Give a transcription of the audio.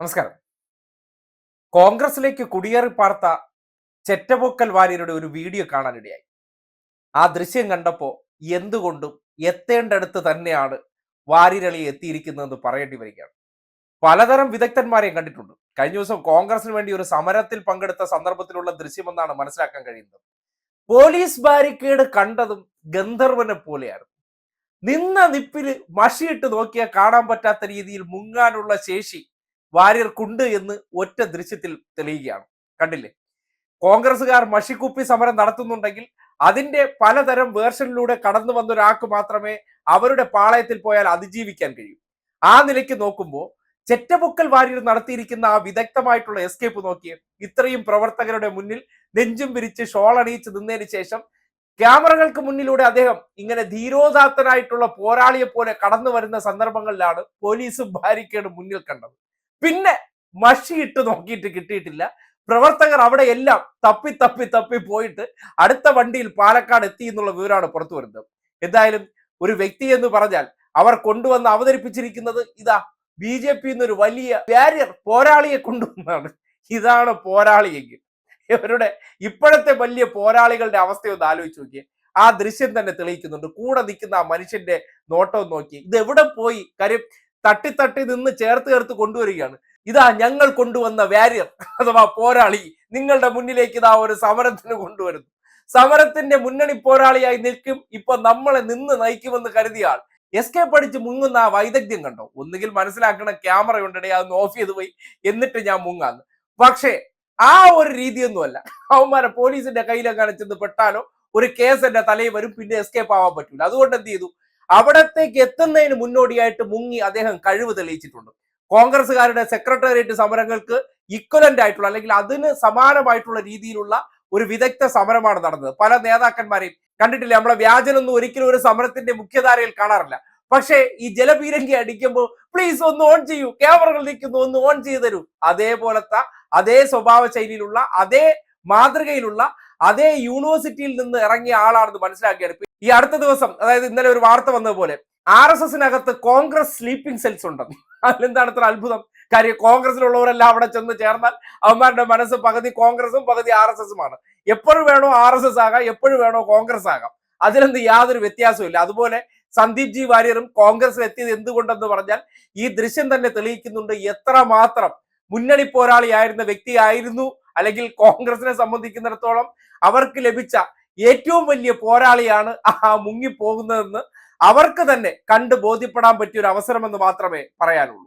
നമസ്കാരം. കോൺഗ്രസിലേക്ക് കുടിയേറി പാർത്ത ചെറ്റപൊക്കൽ വാര്യരുടെ ഒരു വീഡിയോ കാണാനിടയായി ആ ദൃശ്യം കണ്ടപ്പോൾ എന്തുകൊണ്ടും എത്തേണ്ടടുത്ത് തന്നെയാണ് വാര്യരളി എത്തിയിരിക്കുന്നതെന്ന് പറയേണ്ടി വരികയാണ്. പലതരം വിദഗ്ധന്മാരെയും കണ്ടിട്ടുണ്ട്. കഴിഞ്ഞ ദിവസം കോൺഗ്രസിന് വേണ്ടി ഒരു സമരത്തിൽ പങ്കെടുത്ത സന്ദർഭത്തിലുള്ള ദൃശ്യമെന്നാണ് മനസ്സിലാക്കാൻ കഴിയുന്നത്. പോലീസ് ബാരിക്കേഡ് കണ്ടതും ഗന്ധർവനെ പോലെയായിരുന്നു. നിന്ന നിപ്പിൽ മഷിയിട്ട് നോക്കിയാൽ കാണാൻ പറ്റാത്ത രീതിയിൽ മുങ്ങാനുള്ള ശേഷി വാര്യർക്കുണ്ട് എന്ന് ഒറ്റ ദൃശ്യത്തിൽ തെളിയുകയാണ്. കണ്ടില്ലേ? കോൺഗ്രസുകാർ മഷിക്കുപ്പി സമരം നടത്തുന്നുണ്ടെങ്കിൽ അതിന്റെ പലതരം വേർഷനിലൂടെ കടന്നു വന്ന ഒരാൾക്ക് മാത്രമേ അവരുടെ പാളയത്തിൽ പോയാൽ അതിജീവിക്കാൻ കഴിയൂ. ആ നിലയ്ക്ക് നോക്കുമ്പോൾ ചെറ്റപൊക്കൽ വാര്യർ നടത്തിയിരിക്കുന്ന ആ വിദഗ്ധമായിട്ടുള്ള എസ്കേപ്പ് നോക്കിയേ ഇത്രയും പ്രവർത്തകരുടെ മുന്നിൽ നെഞ്ചും വിരിച്ച് ഷോൾ അണിയിച്ച് നിന്നതിന് ശേഷം ക്യാമറകൾക്ക് മുന്നിലൂടെ അദ്ദേഹം ഇങ്ങനെ ധീരോദാത്തനായിട്ടുള്ള പോരാളിയെ പോലെ കടന്നു വരുന്ന സന്ദർഭങ്ങളിലാണ് പോലീസും ബാരിക്കേഡ് മുന്നിൽ കണ്ടത്. പിന്നെ മഷിയിട്ട് നോക്കിയിട്ട് കിട്ടിയിട്ടില്ല. പ്രവർത്തകർ അവിടെ എല്ലാം തപ്പി തപ്പി തപ്പി പോയിട്ട് അടുത്ത വണ്ടിയിൽ പാലക്കാട് എത്തി എന്നുള്ള വിവരമാണ് പുറത്തു വരുന്നത്. എന്തായാലും ഒരു വ്യക്തി എന്ന് പറഞ്ഞാൽ അവർ കൊണ്ടുവന്ന് അവതരിപ്പിച്ചിരിക്കുന്നത് ഇതാ ബി ജെ പി എന്നൊരു വലിയ ബാരിയർ പോരാളിയെ കൊണ്ടുവന്നാണ്. ഇതാണ് പോരാളിയെങ്കിൽ ഇവരുടെ ഇപ്പോഴത്തെ വലിയ പോരാളികളുടെ അവസ്ഥയൊന്ന് ആലോചിച്ച് നോക്കിയേ. ആ ദൃശ്യം തന്നെ തെളിയിക്കുന്നുണ്ട്. കൂടെ നിൽക്കുന്ന ആ മനുഷ്യന്റെ നോട്ടം നോക്കി ഇത് എവിടെ പോയി? കാര്യം തട്ടി തട്ടി നിന്ന് ചേർത്ത് ചേർത്ത് കൊണ്ടുവരികയാണ്. ഇതാ ഞങ്ങൾ കൊണ്ടുവന്ന വാരിയർ അഥവാ പോരാളി നിങ്ങളുടെ മുന്നിലേക്ക് ഇതാ ഒരു സമരത്തിന് കൊണ്ടുവരുന്നു. സമരത്തിന്റെ മുന്നണി പോരാളിയായി നിൽക്കും ഇപ്പൊ നമ്മളെ നിന്ന് നയിക്കുമെന്ന് കരുതിയാൽ എസ് കെ പഠിച്ച് മുങ്ങുന്ന ആ വൈദഗ്ധ്യം കണ്ടോ? ഒന്നുകിൽ മനസ്സിലാക്കണ ക്യാമറ ഉണ്ടെ അതൊന്ന് ഓഫ് ചെയ്ത് പോയി. എന്നിട്ട് ഞാൻ മുങ്ങാന്ന്. പക്ഷേ ആ ഒരു രീതിയൊന്നുമല്ല. അവന്മാരെ പോലീസിന്റെ കയ്യിലെങ്ങാനും ചെന്ന് പെട്ടാലോ ഒരു കേസ് എന്റെ തലയിൽ വരും പിന്നെ എസ്കേപ്പ് ആവാൻ പറ്റൂല. അതുകൊണ്ട് എന്ത് ചെയ്തു? അവിടത്തേക്ക് എത്തുന്നതിന് മുന്നോടിയായിട്ട് മുങ്ങി അദ്ദേഹം കഴിവ് തെളിയിച്ചിട്ടുണ്ട്. കോൺഗ്രസ്സുകാരുടെ സെക്രട്ടേറിയറ്റ് സമരങ്ങൾക്ക് ഇക്വലന്റ് ആയിട്ടുള്ള അല്ലെങ്കിൽ അതിന് സമാനമായിട്ടുള്ള രീതിയിലുള്ള ഒരു വിദഗ്ധ സമരമാണ് നടന്നത്. പല നേതാക്കന്മാരെയും കണ്ടിട്ടില്ല? നമ്മളെ വ്യാജനൊന്നും ഒരിക്കലും ഒരു സമരത്തിന്റെ മുഖ്യധാരയിൽ കാണാറില്ല. പക്ഷേ ഈ ജലപീരങ്കി അടിക്കുമ്പോൾ പ്ലീസ് ഒന്ന് ഓൺ ചെയ്യൂ. ക്യാമറകൾ നിൽക്കുന്നു. ഒന്ന് ഓൺ ചെയ്തു തരൂ. അതേപോലത്തെ അതേ സ്വഭാവ ശൈലിയിലുള്ള അതേ മാതൃകയിലുള്ള അതേ യൂണിവേഴ്സിറ്റിയിൽ നിന്ന് ഇറങ്ങിയ ആളാണെന്ന് മനസ്സിലാക്കിയാണ് ഈ അടുത്ത ദിവസം അതായത് ഇന്നലെ ഒരു വാർത്ത വന്നതുപോലെ ആർ എസ് എസിനകത്ത് കോൺഗ്രസ് സ്ലീപ്പിംഗ് സെൽസ് ഉണ്ടെന്ന് അതിലെന്താണ് ഇത്ര അത്ഭുതം? കാര്യം കോൺഗ്രസിലുള്ളവരെല്ലാം അവിടെ ചെന്ന് ചേർന്നാൽ അവന്മാരുടെ മനസ്സ് പകുതി കോൺഗ്രസും പകുതി ആർ എസ് എസുമാണ്. എപ്പോഴും വേണോ ആർ എസ് എസ് ആകാം എപ്പോഴും വേണോ കോൺഗ്രസ് ആകാം. അതിലെന്ത് യാതൊരു വ്യത്യാസവും ഇല്ല. അതുപോലെ സന്ദീപ് ജി വാര്യറും കോൺഗ്രസിൽ എത്തിയത് എന്തുകൊണ്ടെന്ന് പറഞ്ഞാൽ ഈ ദൃശ്യം തന്നെ തെളിയിക്കുന്നുണ്ട് എത്ര മാത്രം മുന്നണി പോരാളിയായിരുന്ന വ്യക്തിയായിരുന്നു അല്ലെങ്കിൽ കോൺഗ്രസിനെ സംബന്ധിക്കുന്നിടത്തോളം അവർക്ക് ലഭിച്ച ഏറ്റവും വലിയ പോരാളിയാണ് ആ മുങ്ങിപ്പോകുന്നതെന്ന് അവർക്ക് തന്നെ കണ്ട് ബോധ്യപ്പെടാൻ പറ്റിയ ഒരു അവസരമെന്ന് മാത്രമേ പറയാനുള്ളൂ.